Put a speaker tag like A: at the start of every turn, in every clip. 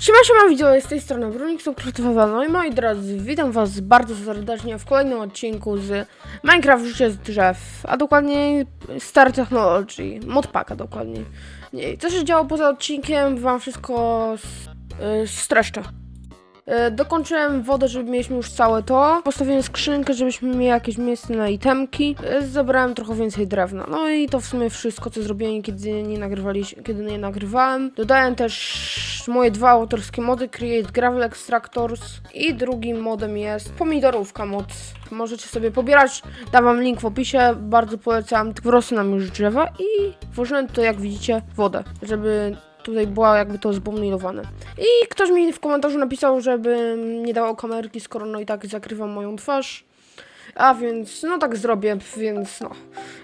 A: Siema, siema widzowie, z tej strony Brunik Kreatywowa, no i moi drodzy, witam was bardzo serdecznie w kolejnym odcinku z Minecraft Życie z drzew, a dokładniej Star Technology, modpaka dokładnie. Nie, co się działo poza odcinkiem, wam wszystko y, streszczę. Y, Dokończyłem wodę, żeby mieliśmy już całe to. Postawiłem skrzynkę, żebyśmy mieli jakieś miejsce na itemki. Y, Zebrałem trochę więcej drewna. No i to w sumie wszystko, co zrobiłem, kiedy nie kiedy nie nagrywałem. Dodałem też moje dwa autorskie mody, Create Gravel Extractors i drugim modem jest pomidorówka mod. Możecie sobie pobierać, dam wam link w opisie, bardzo polecam. Wrosły nam już drzewa i włożyłem tutaj, jak widzicie, wodę, żeby tutaj była jakby to zbomnilowane. I ktoś mi w komentarzu napisał, żebym nie dawał kamerki, skoro no i tak zakrywam moją twarz. A więc, no tak zrobię, więc no.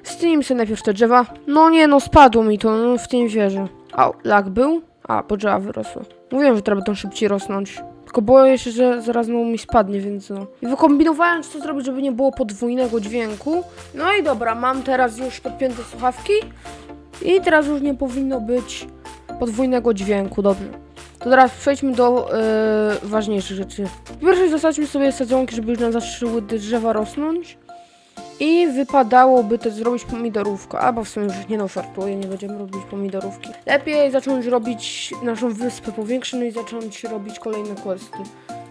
A: Zdejmijmy sobie najpierw te drzewa. No nie, no spadło mi to, no w tym wierzę. A, lag był? A, bo drzewa wyrosły. Mówiłem, że trzeba to szybciej rosnąć. Tylko boję się, że zaraz znowu mi spadnie, więc no. I wykombinowałem, co zrobić, żeby nie było podwójnego dźwięku. No i dobra, mam teraz już podpięte słuchawki. I teraz już nie powinno być podwójnego dźwięku, dobrze. To teraz przejdźmy do yy, ważniejszych rzeczy. Pierwsze zasadźmy sobie sadzonki, żeby już nam zaczęły drzewa rosnąć. I wypadałoby też zrobić pomidorówkę, albo w sumie już nie no, żartuję, nie będziemy robić pomidorówki. Lepiej zacząć robić naszą wyspę powiększoną i zacząć robić kolejne questy.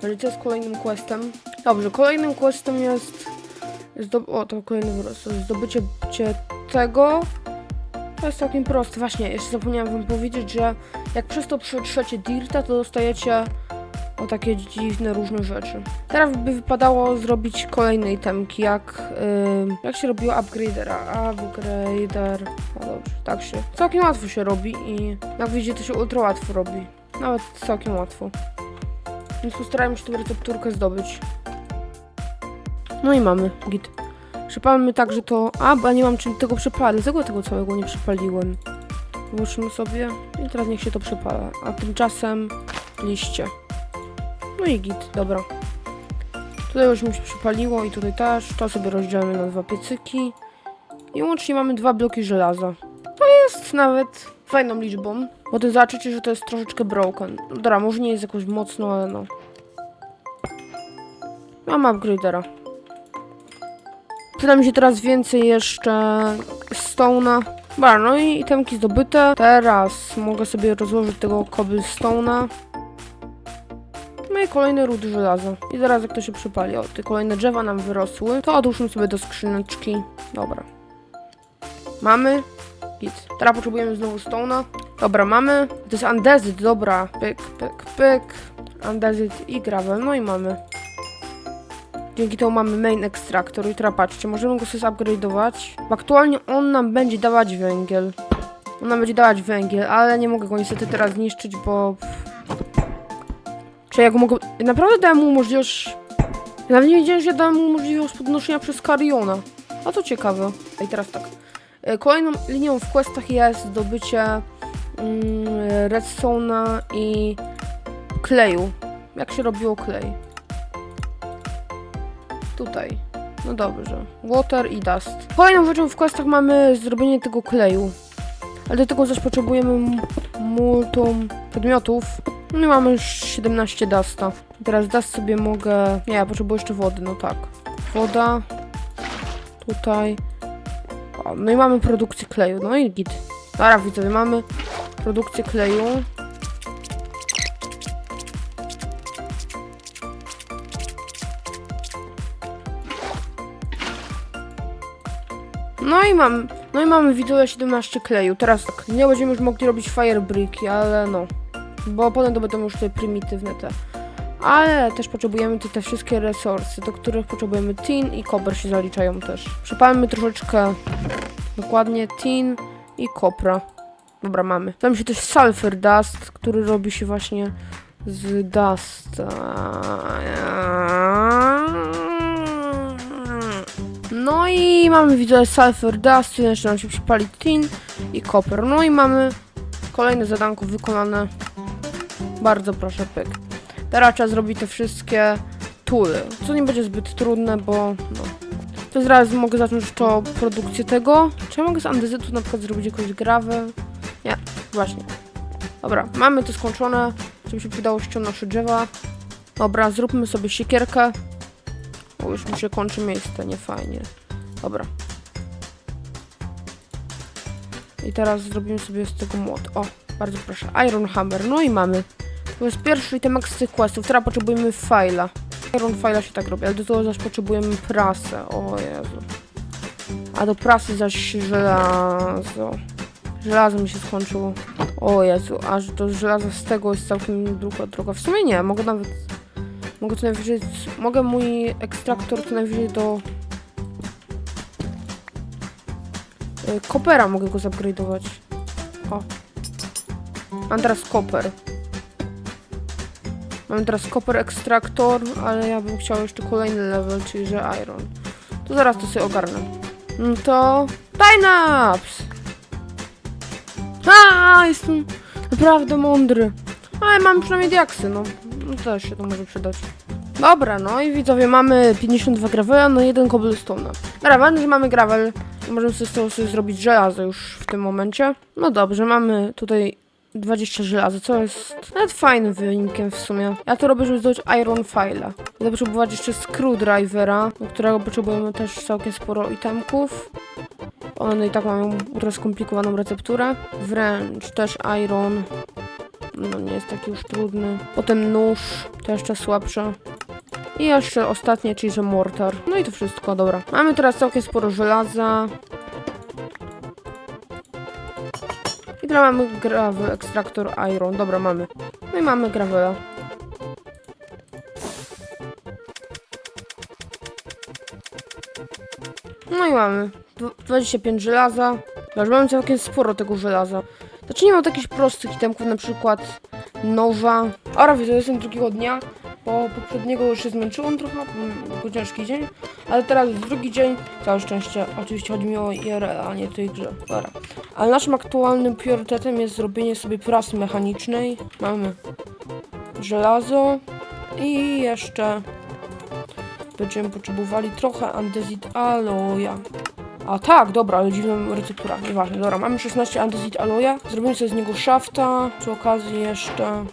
A: Czyli co jest kolejnym questem? Dobrze, kolejnym questem jest... Zdob o, to kolejny wyraz. Zdobycie cie tego. To jest całkiem proste. Właśnie, jeszcze zapomniałem wam powiedzieć, że jak przez to przetrzecie dirta, to dostajecie o takie dziwne różne rzeczy. Teraz by wypadało zrobić kolejne itemki, jak ym, jak się robiło upgradera. Upgrader. No dobrze, tak się. Całkiem łatwo się robi i jak widzicie, to się ultra łatwo robi. Nawet całkiem łatwo. Więc postarajmy się tę recepturkę zdobyć. No i mamy git. Przepalmy tak, że to... A, bo ja nie mam czym tego przepalić, dlatego tego całego nie przepaliłem. Włóżmy sobie i teraz niech się to przepala. A tymczasem liście. No i git, dobra. Tutaj już mi się przypaliło i tutaj też. To sobie rozdzielamy na dwa piecyki. I łącznie mamy dwa bloki żelaza. To jest nawet fajną liczbą. Bo ty zobaczycie, że to jest troszeczkę broken. Dobra, może nie jest jakoś mocno, ale no. Mam upgradera. Przyda mi się teraz więcej jeszcze stone'a. Dobra, no i itemki zdobyte. Teraz mogę sobie rozłożyć tego cobblestone'a. No i kolejny ród żelaza. I zaraz jak to się przypali, o, te kolejne drzewa nam wyrosły, to odłóżmy sobie do skrzyneczki. Dobra. Mamy. Git. Teraz potrzebujemy znowu stone'a. Dobra, mamy. To jest andezyt, dobra. Pyk, pyk, pyk. Andezyt i gravel. No i mamy. Dzięki temu mamy main ekstraktor i teraz patrzcie, możemy go sobie upgrade'ować. Bo aktualnie on nam będzie dawać węgiel. On nam będzie dawać węgiel, ale nie mogę go niestety teraz zniszczyć, bo... Czy ja go mogę... Naprawdę dałem mu możliwość... Ja nawet nie wiedziałem, że ja dałem mu możliwość podnoszenia przez Kariona. A to ciekawe. I teraz tak. E, Kolejną linią w questach jest zdobycie mm, redstone'a i kleju. Jak się robiło klej? Tutaj. No dobrze. Water i dust. Kolejną rzeczą w questach mamy zrobienie tego kleju. Ale do tego też potrzebujemy multum przedmiotów. No i mamy już 17 dusta. Teraz dust sobie mogę... Nie, ja potrzebuję jeszcze wody, no tak. Woda. Tutaj. O, no i mamy produkcję kleju. No i git. Dobra, widzowie, mamy produkcję kleju. I mam, no i mamy widzowie 17 kleju. Teraz tak, nie będziemy już mogli robić firebricki, ale no. Bo potem to będą już te prymitywne te. Ale też potrzebujemy te, te wszystkie resursy, do których potrzebujemy tin i copper się zaliczają też. Przypalmy troszeczkę dokładnie tin i kopra. Dobra, mamy. Tam się też sulfur dust, który robi się właśnie z dust. No i mamy widzę sulfur dust, jeszcze nam się przypali tin i copper. No i mamy kolejne zadanko wykonane. Bardzo proszę, pyk. Teraz trzeba zrobić te wszystkie tuly, co nie będzie zbyt trudne, bo no. To zaraz mogę zacząć to produkcję tego. Czy ja mogę z andezytu na przykład zrobić jakąś grawę? Nie, właśnie. Dobra, mamy to skończone. Żeby się przydało ściągnąć drzewa. Dobra, zróbmy sobie siekierkę. O, już mi się kończy miejsce, nie fajnie. Dobra. I teraz zrobimy sobie z tego młot. O, bardzo proszę. Iron Hammer. No i mamy. To jest pierwszy itemek z tych questów. Teraz potrzebujemy fajla. Iron fajla się tak robi, ale do tego zaś potrzebujemy prasę. O Jezu. A do prasy zaś żelazo. Żelazo mi się skończyło. O Jezu, aż do żelaza z tego jest całkiem długa droga. W sumie nie, mogę nawet... Mogę co najwyżej... Mogę mój ekstraktor co najwyżej do... y, Kopera mogę go zupgrade'ować. O. Mam teraz koper. Mam teraz koper ekstraktor, ale ja bym chciał jeszcze kolejny level, czyli że iron. To zaraz to sobie ogarnę. No to... Dynapse! A, jestem naprawdę mądry. Ale mam przynajmniej diaksy, no. No. Też się to może przydać. Dobra, no i widzowie, mamy 52 gravela, no jeden cobblestone'a. Dobra, ważne, że mamy gravel. Możemy sobie z tego sobie zrobić żelazo już w tym momencie. No dobrze, mamy tutaj 20 żelaza, co jest nawet fajnym wynikiem w sumie. Ja to robię, żeby zdobyć Iron File'a. Będę potrzebować jeszcze Screwdrivera, do którego potrzebujemy też całkiem sporo itemków. One i tak mają trochę skomplikowaną recepturę. Wręcz też Iron. No nie jest taki już trudny. Potem nóż, to jeszcze słabsze. I jeszcze ostatnie, czyli że mortar. No i to wszystko, dobra. Mamy teraz całkiem sporo żelaza. I teraz mamy gravel, ekstraktor iron. Dobra, mamy. No i mamy gravela. No i mamy. Dw- 25 żelaza. Już mamy całkiem sporo tego żelaza. Znaczy nie mam takich prostych itemków, na przykład noża. Ora, widzę, jestem drugiego dnia, bo poprzedniego już się zmęczyłem trochę, bo był ciężki dzień. Ale teraz jest drugi dzień, całe szczęście. Oczywiście chodzi mi o IRL, a nie tej grze. Dobra. Ale naszym aktualnym priorytetem jest zrobienie sobie prasy mechanicznej. Mamy żelazo i jeszcze będziemy potrzebowali trochę andezit aloja. A tak, dobra, ale dziwna receptura, nieważne, dobra, mamy 16 andezit aloja, zrobimy sobie z niego shafta, przy okazji jeszcze...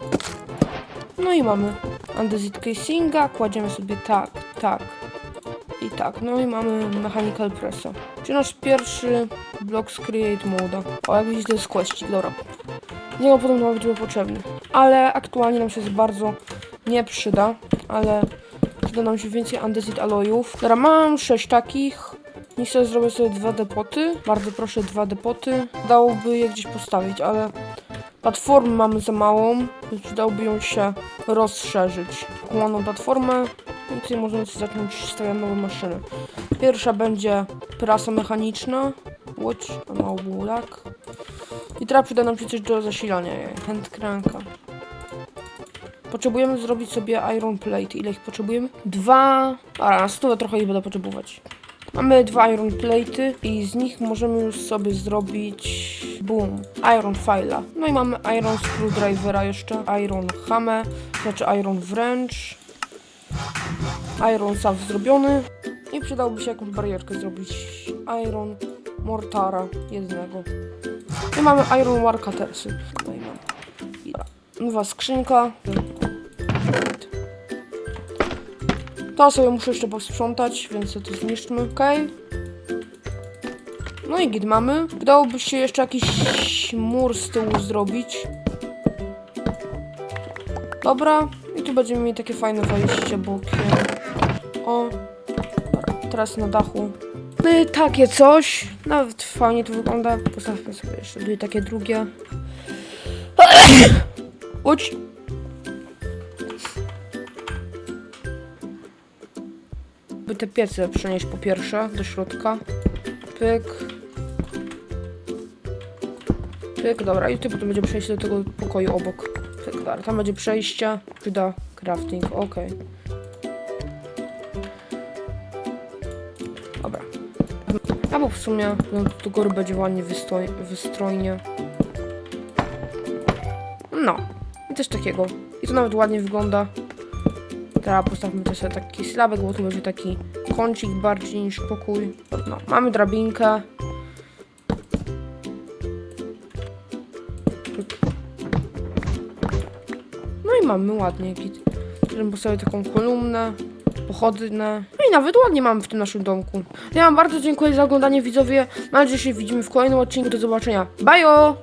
A: No i mamy andezit casinga, kładziemy sobie tak, tak i tak, no i mamy mechanical pressa. Czyli nasz pierwszy blok z create moda. O, jak widzicie, to jest questik, dobra. Niego potem to będzie potrzebny. Ale aktualnie nam się bardzo nie przyda, ale przyda nam się więcej andezit alojów. Dobra, mam 6 takich. Niech sobie zrobię sobie dwa depoty. Bardzo proszę, dwa depoty. Dałoby je gdzieś postawić, ale platformy mamy za małą, więc przydałoby ją się rozszerzyć. Taką platformę i tutaj możemy zacząć stawiać nowe maszyny. Pierwsza będzie prasa mechaniczna. Łódź, a mało było. I teraz przyda nam się coś do zasilania jej. Handcranka. Potrzebujemy zrobić sobie iron plate. Ile ich potrzebujemy? Dwa. A, stówę trochę ich będę potrzebować. Mamy dwa iron plate'y i z nich możemy już sobie zrobić boom, iron file'a. No i mamy iron screwdrivera jeszcze, iron hammer, znaczy iron wręcz, iron saw zrobiony i przydałoby się jakąś barierkę zrobić, iron mortara jednego. I mamy iron war cuttersy. No. Nowa skrzynka. To sobie muszę jeszcze posprzątać, więc to zniszczmy, ok. No i git mamy. Wydałoby się jeszcze jakiś mur z tyłu zrobić. Dobra, i tu będziemy mieli takie fajne wejście bokiem. O, teraz na dachu. No takie coś. Nawet fajnie to wygląda. Postawmy sobie jeszcze takie drugie. Uć. Te piece przenieść po pierwsze do środka. Pyk. Pyk, dobra, i tu potem będzie przejście do tego pokoju obok. Pyk, dobra, tam będzie przejście. Przyda crafting, ok. Dobra. Albo w sumie no, do będzie ładnie wystrojnie. No. I coś takiego. I to nawet ładnie wygląda. Teraz postawmy sobie taki slabek, bo tu będzie taki kącik bardziej niż pokój. No, mamy drabinkę. No i mamy ładnie git. Możemy postawić taką kolumnę, pochodnę. No i nawet ładnie mamy w tym naszym domku. Ja wam bardzo dziękuję za oglądanie widzowie. Mam nadzieję, że się widzimy w kolejnym odcinku. Do zobaczenia. Bajo!